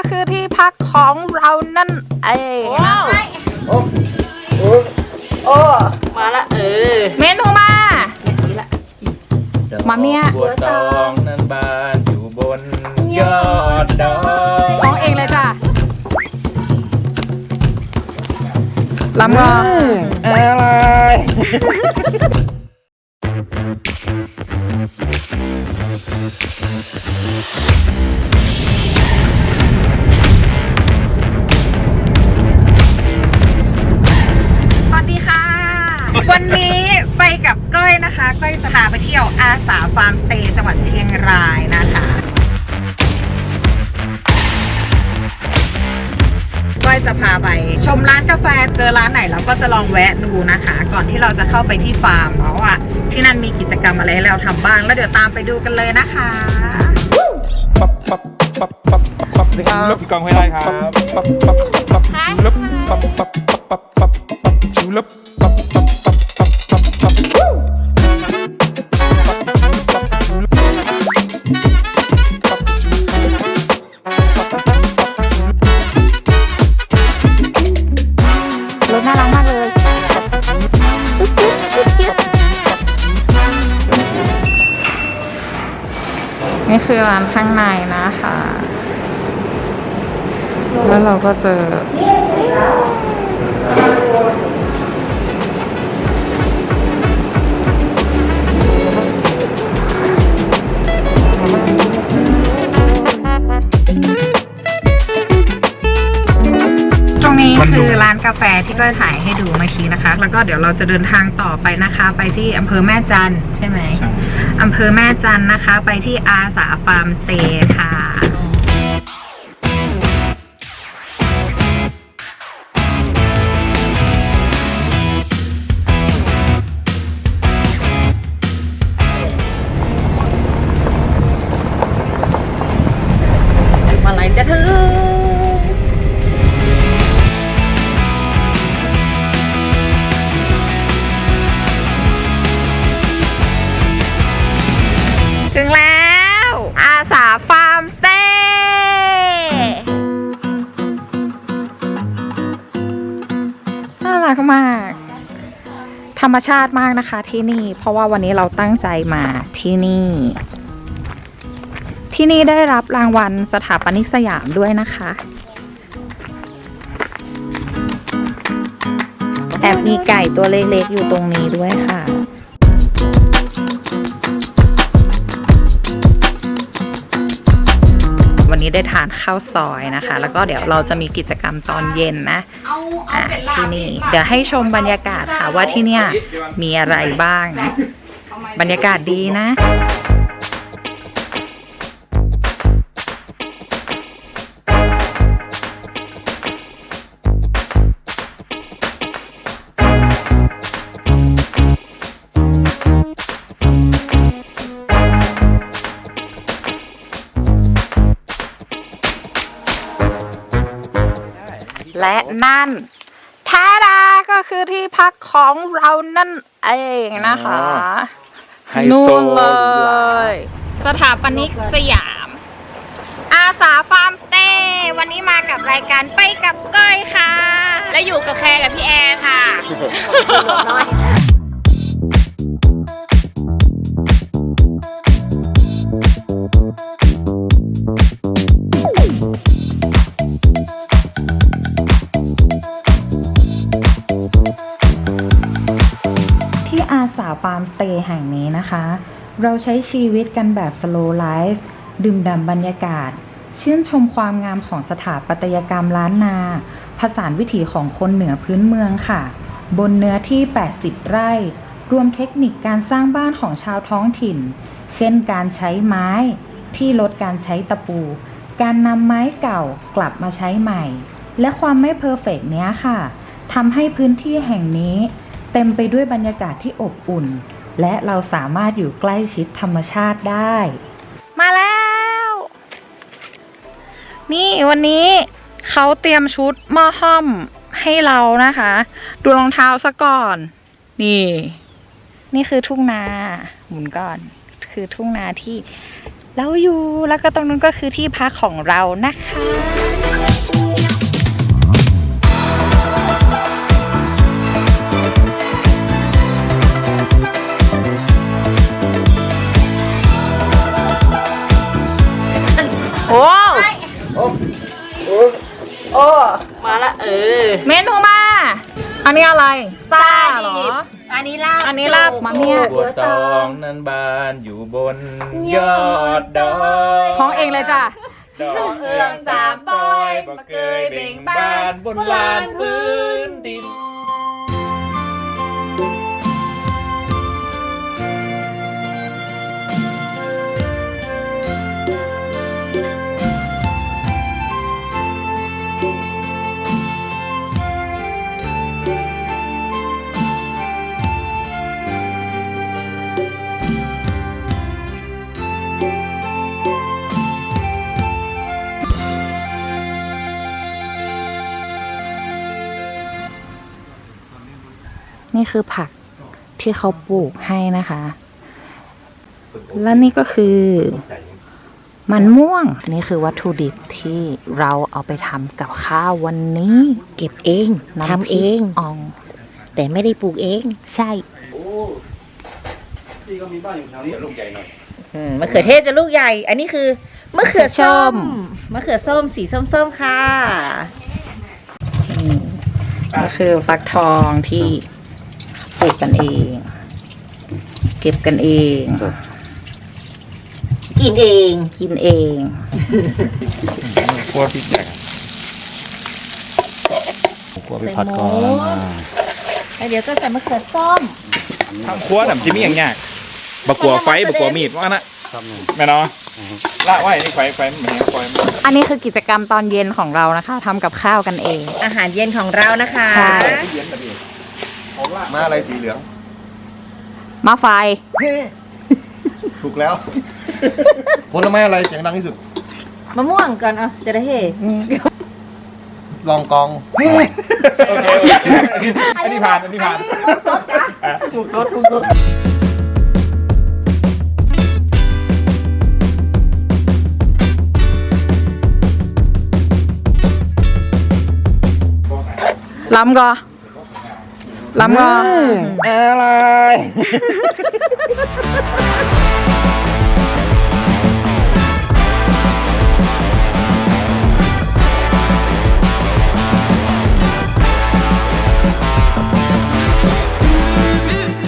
ก็คือที่พักของเรานั่นเองนะโอ้โอ้โอ้มาละเออ เมนูมามาเมียบัวตองนั้นบานอยู่บนยอดดอยร้องเองเลยจ้ะลำงออะไร จะพาไป ชมร้านกาแฟเจอร้านไหนเราก็จะลองแวะดูนะคะ ก่อนที่เราจะเข้าไปที่ฟาร์มเพราะว่าที่นั่นมีกิจกรรมอะไรให้เราทำบ้าง แล้วเดี๋ยวตามไปดูกันเลยนะคะปั๊บปั๊บปั๊บปั๊บปั๊บปั๊บครับพี่กองห้วยไร่ครับปั๊บปั๊บปั๊บปั๊บชูลับปั๊บปั๊บปั๊บปั๊บปั๊บปั๊บชูลับปั๊บปั๊บ อร้านข้างในนะคะ แล้วเราก็เจอ แล้วก็เดี๋ยวเราจะเดินทางต่อไปนะคะ ไปที่อำเภอแม่จันทร์ใช่ไหมใช่อำเภอแม่จันทร์นะคะ ไปที่อาสาฟาร์มสเตย์ค่ะ รรมชาติมากนะคะที่นี่ เพราะว่าวันนี้เราตั้งใจมาที่นี่ ที่นี่ได้รับรางวัลสถาปนิกสยามด้วยนะคะ แอบมีไก่ตัวเล็กๆอยู่ตรงนี้ด้วยค่ะวันนี้ได้ทานข้าวซอยนะคะ แล้วก็เดี๋ยวเราจะมีกิจกรรมตอนเย็นนะ อะที่นี่ เดี๋ยวให้ชมบรรยากาศค่ะว่าที่เนี่ยมีอะไรบ้างนะบรรยากาศดีนะ ที่พักของเรานั่นเองนะคะไฮโซนู่นเลยสถาปนิกสยาม อาสาฟาร์มสเตย์วันนี้มากับรายการไปกับก้อยค่ะ และอยู่กับแคร์กับพี่แอร์ค่ะาสาฟาร์มสเตย์แห่งนี้นะคะ เราใช้ชีวิตกันแบบสโลไลฟ์ดื่มด่ำบรรยากาศ ชื่นชมความงามของสถาปัตยกรรมล้านนา ผสานวิถีของคนเหนือพื้นเมืองค่ะ บนเนื้อที่ 80 ไร่ รวมเทคนิคการสร้างบ้านของชาวท้องถิ่น เช่นการใช้ไม้ที่ลดการใช้ตะปู การนำไม้เก่ากลับมาใช้ใหม่ และความไม่เพอร์เฟกต์เนี้ยค่ะทำให้พื้นที่แห่งนี้ เต็มไปด้วยบรรยากาศที่อบอุ่น และเราสามารถอยู่ใกล้ชิดธรรมชาติได้ มาแล้ว นี่วันนี้เขาเตรียมชุดหม้อห้อมให้เรานะคะ ดูรองเท้าซะก่อน นี่ นี่คือทุ่งนา หมุนก่อน คือทุ่งนาที่เราอยู่แล้วก็ตรงนั้นก็คือที่พักของเรานะคะ โอ้โอ้โอ้มาละเออ เมนูมา อันนี้อะไรซาเหรอ อันนี้ลาบอันนี้ลาบมาเนี่ยบัวตองนั้นบานอยู่บนยอดดอยห้องเองเลยจ้ะดอกเอื้องสามปอยบ่เคยเบ่งบานบนลานพื้นดิน นี่คือผักที่เขาปลูกให้นะคะ และนี่ก็คือ มันม่วงอันนี้คือวัตถุดิบที่เราเอาไปทำกับข้าววันนี้ เก็บเองน้ำพริกทำเองอ่อง แต่ไม่ได้ปลูกเอง ใช่อืมมะเขือเทศจะลูกใหญ่ อันนี้คือมะเขือส้มมะเขือส้มสีส้มๆค่ะก็คือฟักทองที่ ปลูกกันเอง เก็บกันเอง กินเองกินเองคั่วพริกแดงกลัวไปผัดก่อนอ่าแล้วเดี๋ยวก็ใส่มะเขือส้มทำคั่วหนำจิ้มอย่างยากบะกัวไฟบะกัวมีดว่านะครับนี่แม่เนาะละไว้นี่ไฟไฟมันเห็นไฟมันอันนี้คือกิจกรรมตอนเย็นของเรานะคะทำกับข้าวกันเอง อาหารเย็นของเรานะคะ มาอะไรสีเหลือง มาไฟถูกแล้ว ผลไม้อะไรเสียงดังที่สุด มะม่วงก่อนเอาจะได้เฮลองกองโอเคโอเคอันนี้ผ่านอันนี้ผ่านอะถูกทดถูกทดล้ำก็ ล้ำก็อะไร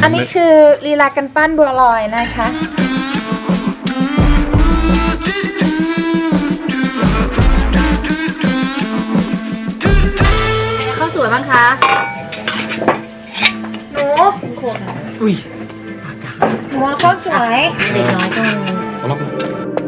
อันนี้คือลีลากันปั้นบัวลอยนะคะข้าวสวยบ้างคะ ตรหนูว่าข้าวสวย เด็กน้อยต้องอ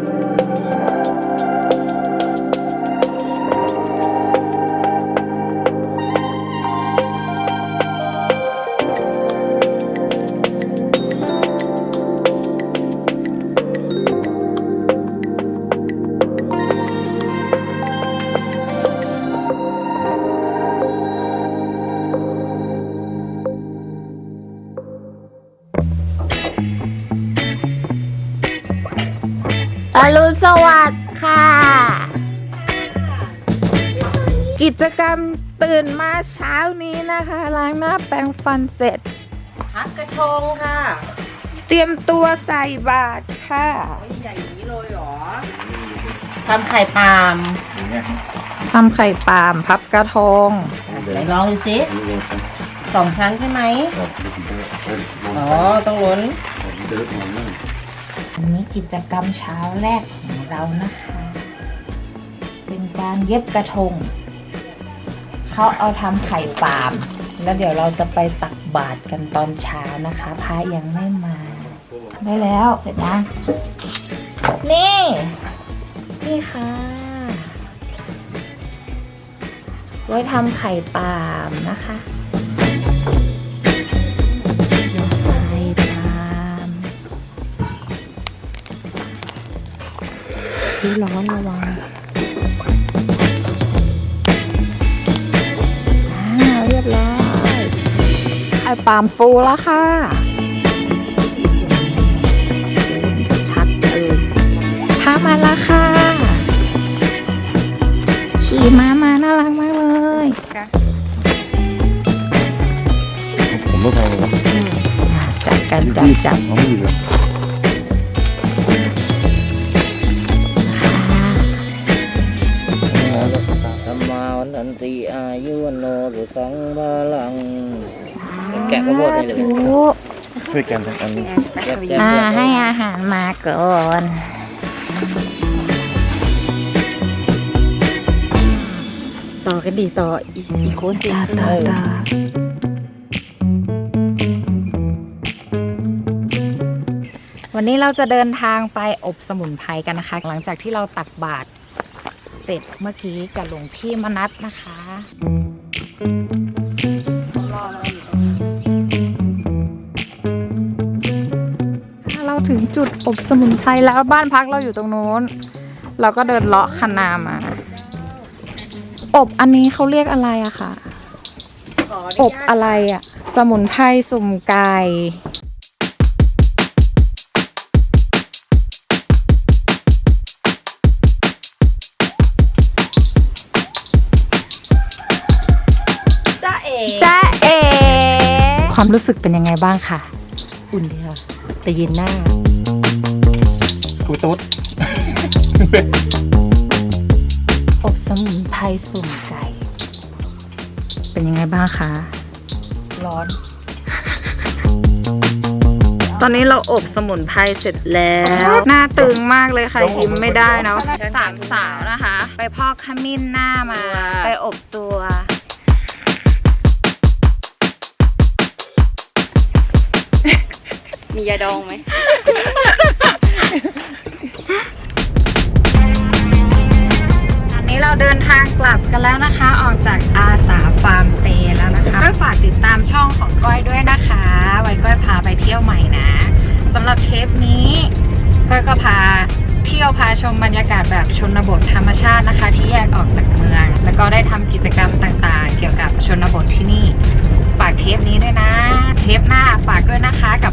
กิจกรรมตื่นมาเช้านี้นะคะ ล้างหน้าแปรงฟันเสร็จ พักกระชงค่ะเตรียมตัวใส่บาตรค่ะใหญ่อย่างนี้เลยเหรอทำไข่ปาล์มทำไข่ปาล์มพับกระทงไหนลองดูสิสองชั้นใช่ไหมอ๋อต้องล้นอันนี้กิจกรรมเช้าแรกของเรานะคะ เป็นการเย็บกระทง เขาเอาทำไข่ปาล์มแล้วเดี๋ยวเราจะไปตักบาตรกันตอนเช้านะคะพระยังไม่มา ได้แล้วเสร็จยังนี่ นี่ค่ะไว้ทำไข่ปาล์มนะคะไข่ปามที่ร้อนระวัง ปาล์มฟูแล้วค่ะชัดๆเลยมาแล้วค่ะ ขี่ม้ามาน่ารักมากเลยผมไม่แพงเลยนะจับกันจับจับเขาไม่อยู่เลย ดได้เลยช่วยกันทั้งอันนี้อ่าให้อาหารมาก่อนต่อกันดีต่ออีกโค้ดสิต่อต่อวันนี้เราจะเดินทางไปอบสมุนไพรกันนะคะ หลังจากที่เราตักบาตรเสร็จเมื่อกี้กับหลวงพี่มนัทนะคะ ถึงจุดอบสมุนไพรแล้วบ้านพักเราอยู่ตรงโน้น เราก็เดินเลาะคันนามา อบอันนี้เขาเรียกอะไรอะค่ะอบอะไรอะสมุนไพรสุ่มไก่จ้าเอ๋จ้าเอความรู้สึกเป็นยังไงบ้างคะ อุ่นดีค่ะ แต่เย็นหน้าคุยตุ๊ดอบสมุนไพรสุ่มไก่ เป็นยังไงบ้างคะ ร้อน ตอนนี้เราอบสมุนไพรเสร็จแล้ว หน้าตึงมากเลยค่ะยิ้มไม่ได้เนาะสามสาวนะคะ ไปพอกขมิ้นหน้ามา ไปอบตัว มียาดองไหม ตอนนี้เราเดินทางกลับกันแล้วนะคะ ออกจากอาสาฟาร์มสเตย์แล้วนะคะก็ฝากติดตามช่องของก้อยด้วยนะคะ ไว้ก้อยพาไปเที่ยวใหม่นะสำหรับเทปนี้ก้อยก็พาเที่ยวพาชมบรรยากาศแบบชนบทธรรมชาตินะคะ ที่แยกออกจากเมือง แล้วก็ได้ทำกิจกรรมต่างๆ เกี่ยวกับชนบทที่นี่ ฝากเทปนี้ด้วยนะ เทปหน้าฝากด้วยนะคะกับ